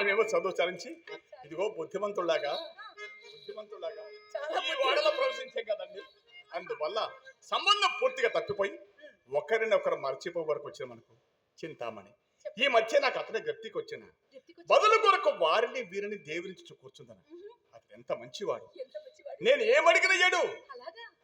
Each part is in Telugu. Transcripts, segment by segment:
చదువు చాలించి ఇదిగో బుద్ధిమంతుల్లాగా చాలా ఈ వాడలో ప్రవేశించాం కదండి. అందువల్ల సంబంధం పూర్తిగా తప్పిపోయి ఒకరిని ఒకరు మర్చిపోయే వరకు వచ్చిన మనకు చింతామణి. ఈ మధ్య నాకు అతనే గట్టికి వచ్చిన బదులు కొరకు వారిని వీరిని దేవురించి కూర్చుందన అతను ఎంత మంచివాడు. నేను ఏమడిగిన ఏడు.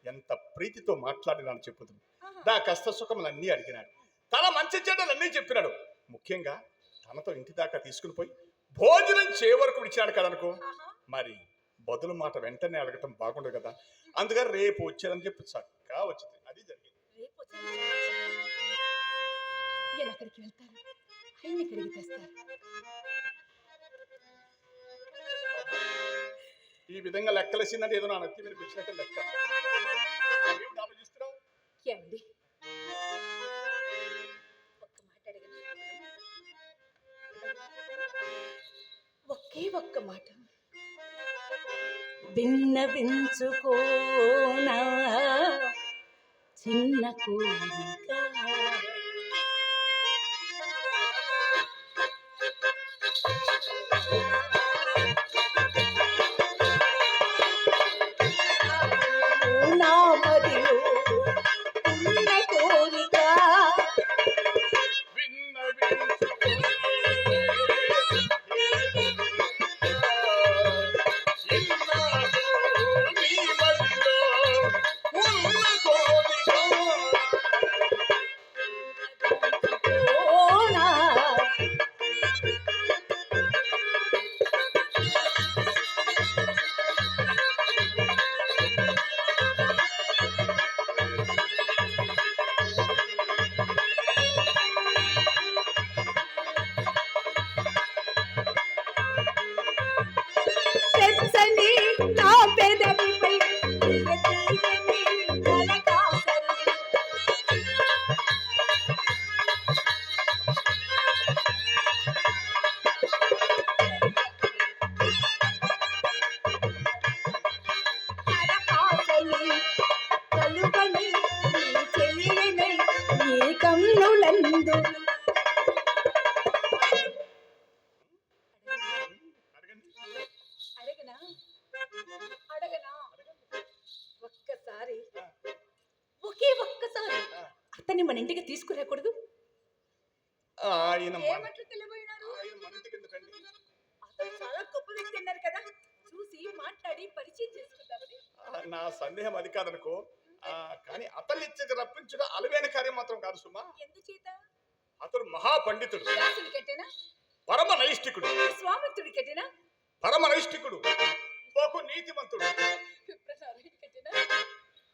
ఎంత ప్రీతితో మాట్లాడినాను చెప్పుతుంది. నా కష్ట సుఖములన్నీ అడిగినాడు. తన మంచి చెడ్డలన్నీ చెప్పినాడు. ముఖ్యంగా తనతో ఇంటి దాకా తీసుకుని పోయి భోజనం చే వరకు ఇచ్చినాడు కదనుకో ఆహా. మరి బదులు మాట వెంటనే అడగటం బాగుండదు కదా. అందుకని రేపు వచ్చేదని చెప్పి చక్కగా వచ్చింది. అది జరిగింది. ఈ విధంగా లెక్కలేసిందంటే ఏదో నా నత్తి మీద వచ్చినట్టే లెక్క. ఏమిటి ఆలోచిస్తున్నావు ఒకే ఒక్క మాట విన్నవించుకోనా చిన్న కోరిక సందేహం అది కాదనుకో. కానీ అతన్ని ఇచ్చక రప్పించడం అలవైన కార్యం మాత్రం కాదు సుమా. అతడు మహాపండితుడు. పరమ కట్టేనా? పరమ నైష్టికుడు. బహు నీతిమంతుడు.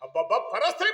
అబ్బబ్బా పరస్త్రీ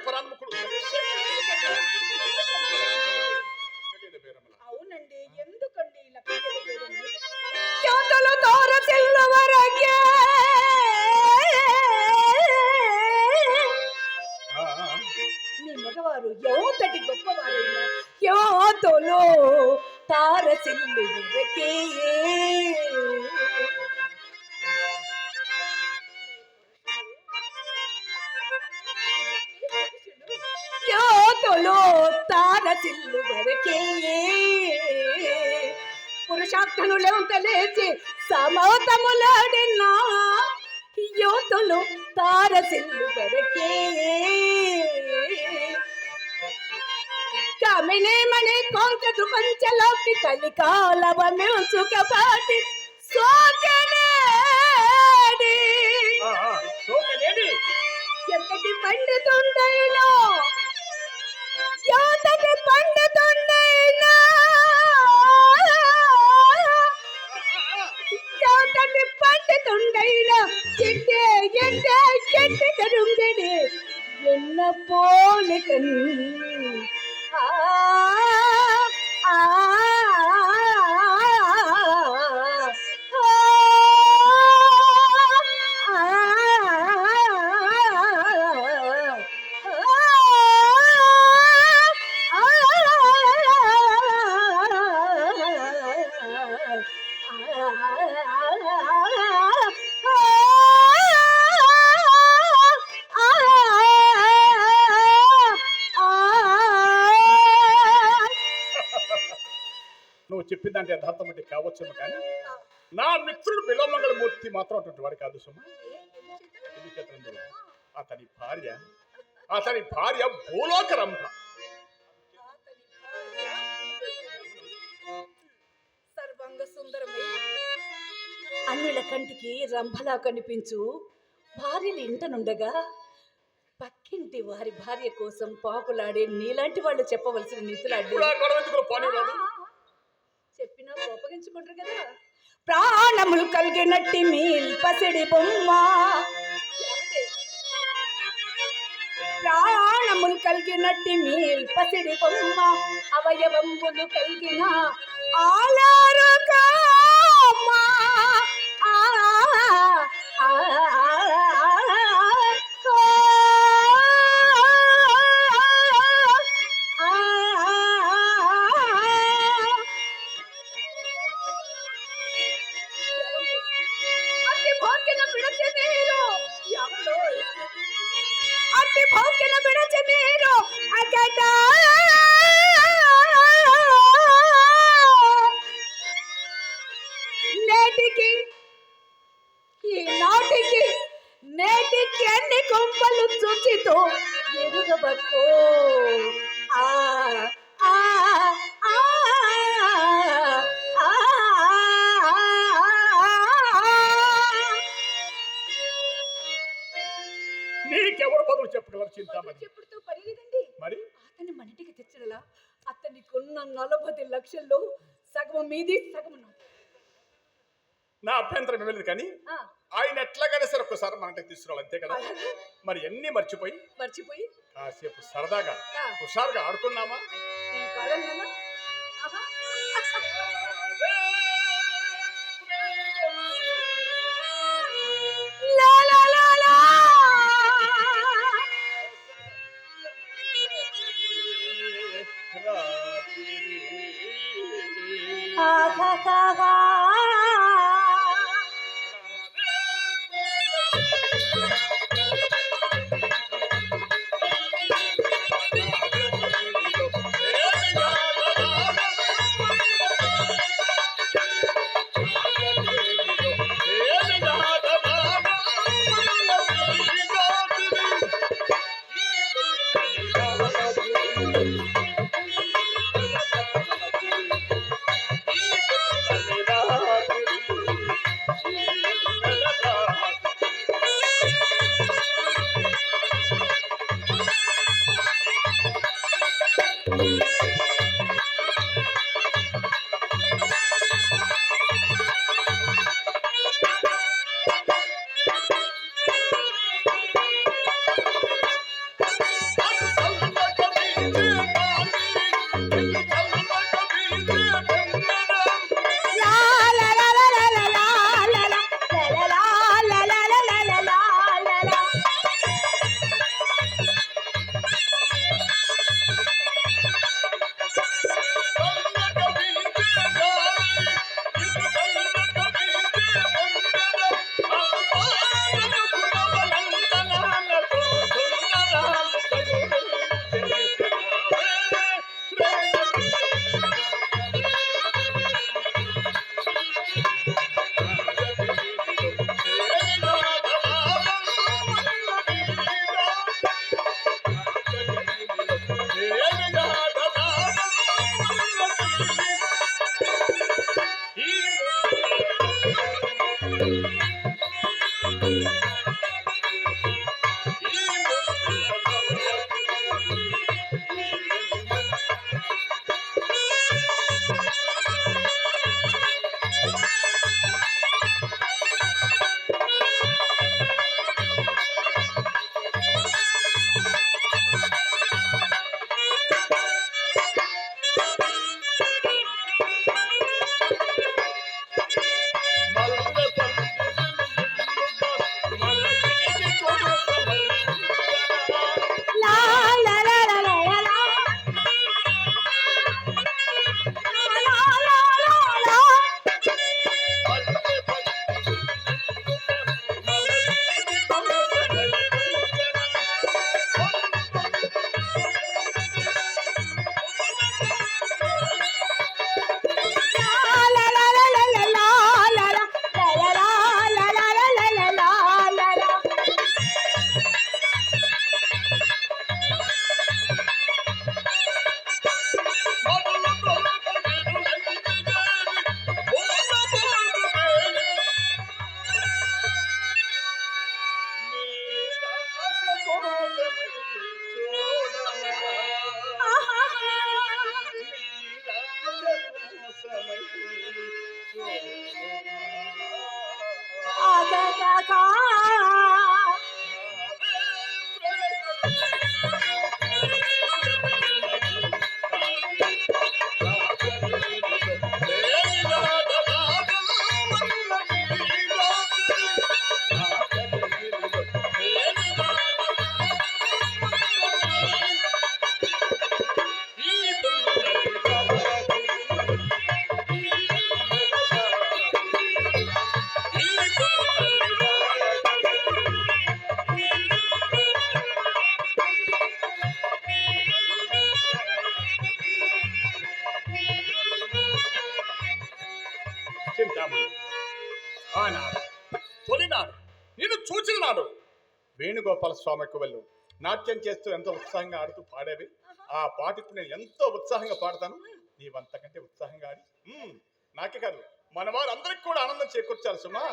కలికాలవ మ్యూచుకపాటి సోకనేడి సోకలేడి. ఎంతటి పండుతుండైనా? ఎంతటి పండుతుండైనా? ఎంతటి పండుతుండైనా? ఎట్టే ఎట్టే ఎట్టి కరుంగడి ఎన్న పోలికన్ ఆ ఆ చెప్పిందంటే యథార్థం అంటే కావచ్చేమో కానీ నా మిత్రుడు బిలోమంగళమూర్తి మాత్రం అటువంటి వాడు కాదు సుమా. అతని భార్య అతని భార్య భూలోక రంభ. అతని భార్య సర్వాంగ సుందరమై అన్నుల కంటికి రంభలా కనిపించు. భార్యలు ఇంటనుండగా పక్కింటి వారి భార్య కోసం పాపులాడే నీలాంటి వాళ్ళు చెప్పవలసిన నీతులాడి అప్పగించుకుంటారు కదా. ప్రాణములు కలిగినట్టి మీ పసిడి బొమ్మ. ప్రాణములు కలిగినట్టి మీ పసిడి బొమ్మ. అవయవంబులు కలిగిన ఆలా చెప్పుడుతో పని లేదండి మరి? అతన్ని మన ఇంటికి తెచ్చడలా? అతనికి ఉన్న నలభై లక్షల్లో సగం మీది సగం. నా అభ్యంతరం ఇవ్వలేదు కానీ ఆ, ఆయన ఎట్లాగైనా సరే ఒక్కసారి మన తీసుకురావాలి అంతే కదా? మరి ఎన్ని మర్చిపోయి? మర్చిపోయి? కాసేపు సరదాగా హుషారుగా ఆడుకున్నామా? వేణుగోపాల స్వామికి వెళ్ళు. నాట్యం చేస్తూ ఎంతో ఉత్సాహంగా ఆడుతూ పాడేవి. ఆ పాటకు నేను ఎంతో ఉత్సాహంగా పాడతాను. నీవంతకంటే ఉత్సాహంగా ఆడి. నాకే కాదు మన వారందరికి కూడా ఆనందం చేకూర్చాలి సుమా.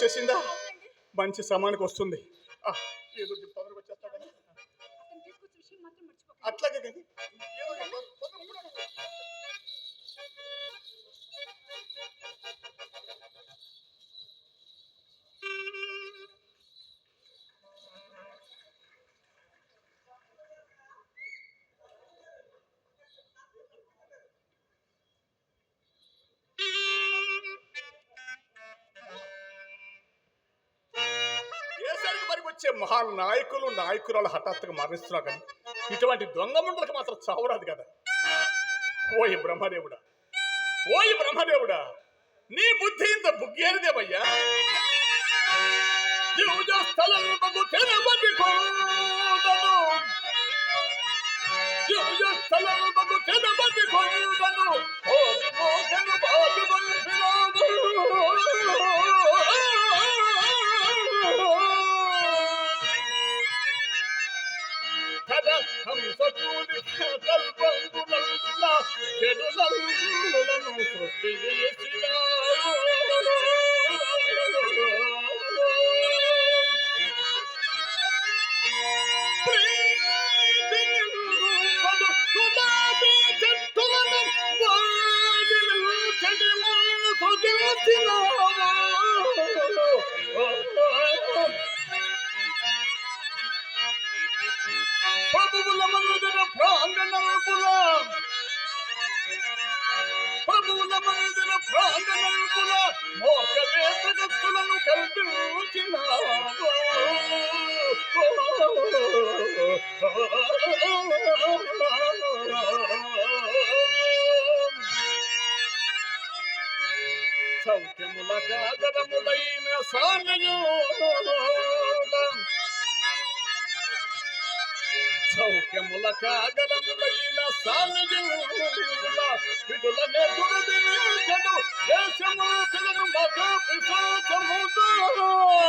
వచ్చేసిందా? మంచి సమానికి వస్తుంది. వచ్చే మహా నాయకులు నాయకురాలు హఠాత్తుగా మరణిస్తున్నా కానీ ఇటువంటి దొంగ ముండలకు మాత్రం చావరాదు కదా. ఓయి బ్రహ్మదేవుడా ఓయి బ్రహ్మదేవుడా నీ బుద్ధి ఇంత బుగ్గేరిదేవయ్యా? స్థలముకు Probably I'm under the prong and I'm ప్రభువుల మనుదిన ప్రాంగణముల మోక వేదగస్తులను కల్పించినావు సౌఖ్యముల కాదరములైన సానయోగం సౌఖ్యముల సానుజుల విడుల నెదురుదీచడు దేశమూతులను మగ పిశాచముతో కాబులు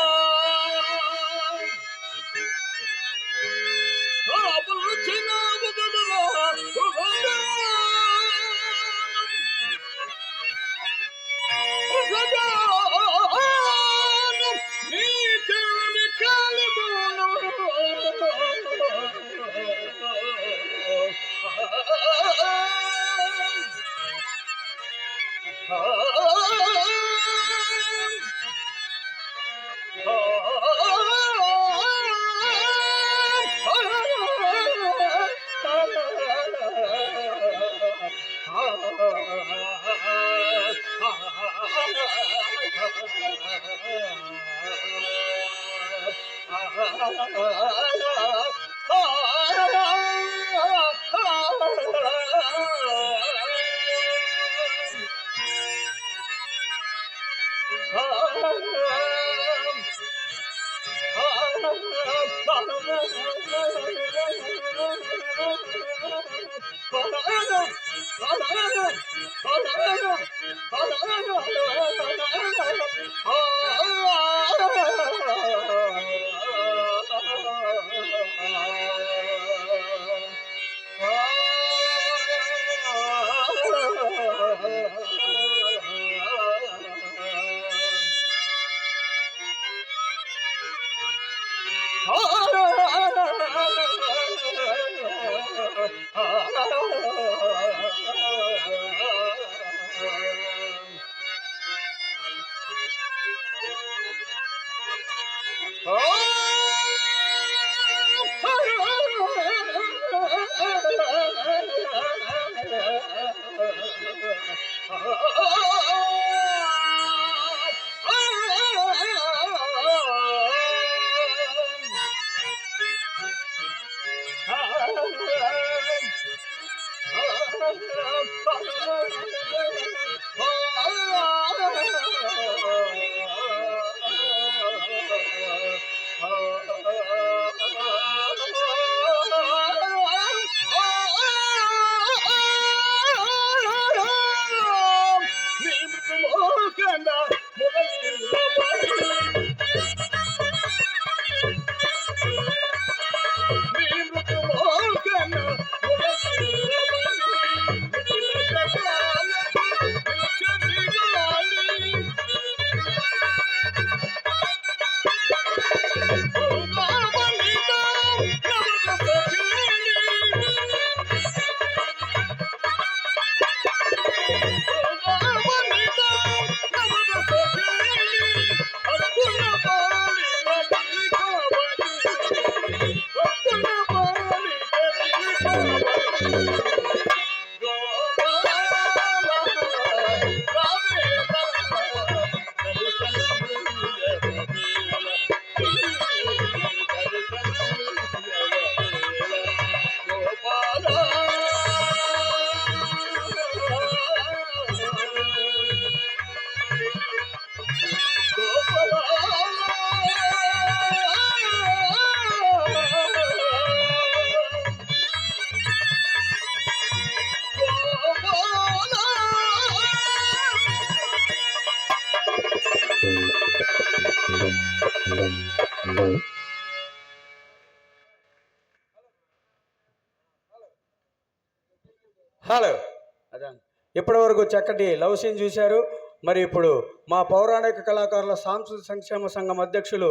ఇప్పటివరకు చక్కటి లవ్ సీన్ చూశారు. మరి ఇప్పుడు మా పౌరాణిక కళాకారుల సాంస్కృతిక సంక్షేమ సంఘం అధ్యక్షులు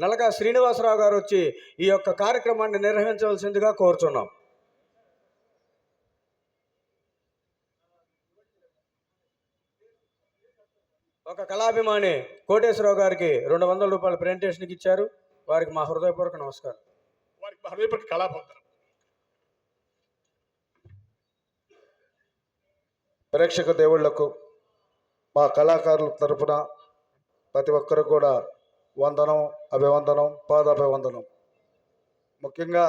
నలకా శ్రీనివాసరావు గారు వచ్చి ఈ యొక్క కార్యక్రమాన్ని నిర్వహించవలసిందిగా కోరుచున్నాం. ఒక కళాభిమాని కోటేశ్వరరావు గారికి రెండు వందల రూపాయల ప్రెజెంటేషన్కి ఇచ్చారు. వారికి మా హృదయపూర్వక నమస్కారం. వారికి హృదయపూర్వక కళాభవంతనం ప్రేక్షక దేవుళ్ళకు మా కళాకారుల తరపున ప్రతి ఒక్కరు కూడా వందనం అభివందనం పాదాభివందనం. ముఖ్యంగా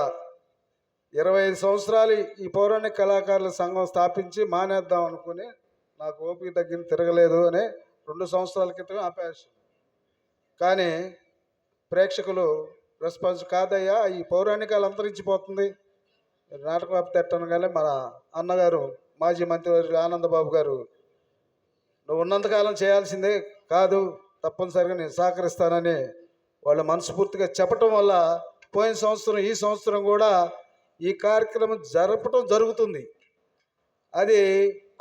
ఇరవై ఐదు సంవత్సరాలు ఈ పౌరాణిక కళాకారుల సంఘం స్థాపించి మానేద్దాం అనుకుని నాకు ఓపిక తగ్గింది తిరగలేదు అని రెండు సంవత్సరాల క్రితం ఆపేసి కానీ ప్రేక్షకులు రెస్పాన్స్ కాదయ్యా ఈ పౌరాణికాలు అంతరించిపోతుంది. నాటక వ్యాప్తి ఎట్టనగానే మన అన్నగారు మాజీ మంత్రివర్యులు ఆనందబాబు గారు నువ్వు ఉన్నంతకాలం చేయాల్సిందే కాదు తప్పనిసరిగా నేను సహకరిస్తానని వాళ్ళు మనస్ఫూర్తిగా చెప్పటం వల్ల పోయిన సంవత్సరం ఈ సంవత్సరం కూడా ఈ కార్యక్రమం జరపటం జరుగుతుంది. అది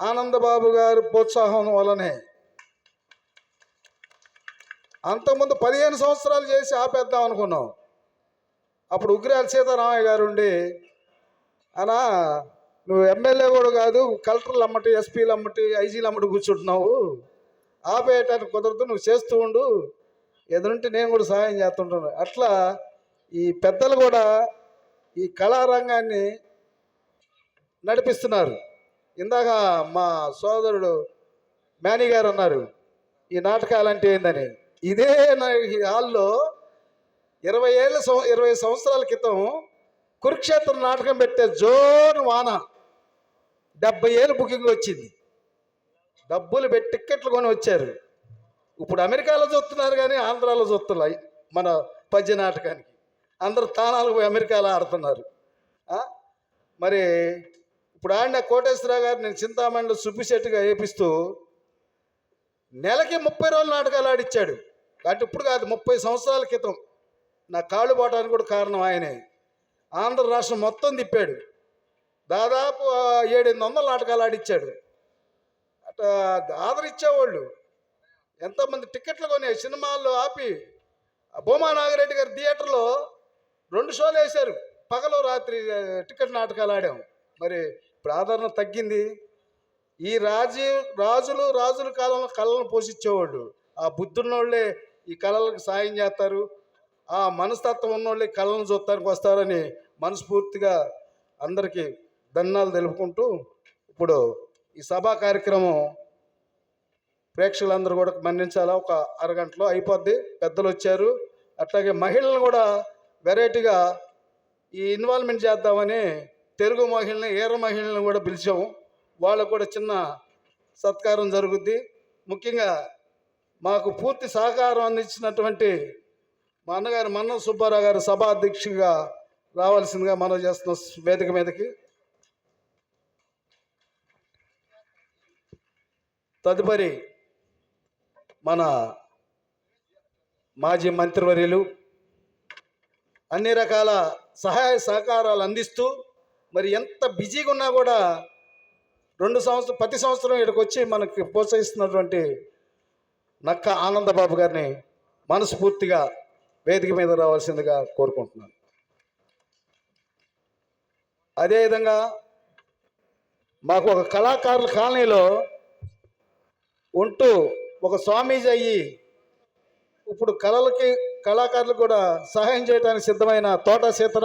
ఆనందబాబు గారి ప్రోత్సాహం వల్లనే. అంతకుముందు పదిహేను సంవత్సరాలు చేసి ఆపేద్దాం అనుకున్నాం. అప్పుడు ఉగ్రాల సీతారామయ్య గారు ఉండి అనా నువ్వు ఎమ్మెల్యే కూడా కాదు కలెక్టర్లు అమ్మటి ఎస్పీలు అమ్మటి ఐజీలు అమ్మటి కూర్చుంటున్నావు. ఆపేయటానికి కుదరదు నువ్వు చేస్తూ ఉండు. ఎదురుంటే నేను కూడా సహాయం చేస్తుంటాను. అట్లా ఈ పెద్దలు కూడా ఈ కళారంగాన్ని నడిపిస్తున్నారు. ఇందాక మా సోదరుడు మేనీ గారు అన్నారు ఈ నాటకాలు అంటే ఏందని? ఇదే నా- ఈ హాల్లో ఇరవై ఏళ్ళ సం- ఇరవై సంవత్సరాల క్రితం కురుక్షేత్రం నాటకం పెట్టే జోను వాన. డెబ్బై ఏళ్ళు బుకింగ్ వచ్చింది. డబ్బులు పెట్టి టిక్కెట్లు కొని వచ్చారు. ఇప్పుడు అమెరికాలో చూస్తున్నారు కానీ ఆంధ్రాలో చూస్తున్నాయి మన పద్య నాటకానికి. అందరు తానాలకు పోయి అమెరికాలో ఆడుతున్నారు. మరి ఇప్పుడు ఆడిన కోటేశ్వరరావు గారు నేను చింతామణిలో సుబ్బిశెట్టిగా వేపిస్తూ నెలకి ముప్పై రోజులు నాటకాలు ఆడిచ్చాడు. అంటే ఇప్పుడు కాదు ముప్పై సంవత్సరాల క్రితం. నా కాళ్ళు పోవడానికి కూడా కారణం ఆయనే. ఆంధ్ర రాష్ట్రం మొత్తం తిప్పాడు. దాదాపు ఏడెనిమిది వందల నాటకాలు ఆడిచ్చాడు. అట్లా ఆదరిచ్చేవాళ్ళు ఎంతోమంది టికెట్లు కొని సినిమాల్లో ఆపి భూమా నాగిరెడ్డి గారి థియేటర్లో రెండు షోలు వేశారు. పగలు రాత్రి టికెట్ నాటకాలు ఆడాం. మరి ఇప్పుడు ఆదరణ తగ్గింది. ఈ రాజీ రాజులు రాజుల కాలంలో కళలను పోషించేవాళ్ళు. ఆ బుద్ధున్నోళ్ళే ఈ కళలకు సాయం చేస్తారు. ఆ మనస్తత్వం ఉన్నోళ్ళే కళలను చూడటానికి వస్తారని మనస్ఫూర్తిగా అందరికీ ధన్యాలు తెలుపుకుంటూ ఇప్పుడు ఈ సభా కార్యక్రమం ప్రేక్షకులందరూ కూడా మన్నించాలా? ఒక అరగంటలో అయిపోద్ది. పెద్దలు వచ్చారు. అట్లాగే మహిళలను కూడా వెరైటీగా ఈ ఇన్వాల్వ్మెంట్ చేద్దామని తెలుగు మహిళని ఏర మహిళలను కూడా పిలిచాము. వాళ్ళకు కూడా చిన్న సత్కారం జరుగుద్ది. ముఖ్యంగా మాకు పూర్తి సహకారం అందించినటువంటి మా అన్నగారు మన్న సుబ్బారావు గారు సభా అధ్యక్షుడిగా రావాల్సిందిగా మనం చేస్తున్న వేదిక మీదకి. తదుపరి మన మాజీ మంత్రివర్యులు అన్ని రకాల సహాయ సహకారాలు అందిస్తూ మరి ఎంత బిజీగా ఉన్నా కూడా రెండు సంవత్సరం ప్రతి సంవత్సరం ఇక్కడికి వచ్చి మనకి ప్రోత్సహిస్తున్నటువంటి నక్క ఆనందబాబు గారిని మనస్ఫూర్తిగా వేదిక మీద రావాల్సిందిగా కోరుకుంటున్నాను. అదేవిధంగా మాకు ఒక కళాకారుల కాలనీలో ఉంటూ ఒక స్వామీజీ అయ్యి ఇప్పుడు కళలకి కళాకారులకు కూడా సహాయం చేయడానికి సిద్ధమైన తోట సీతారాం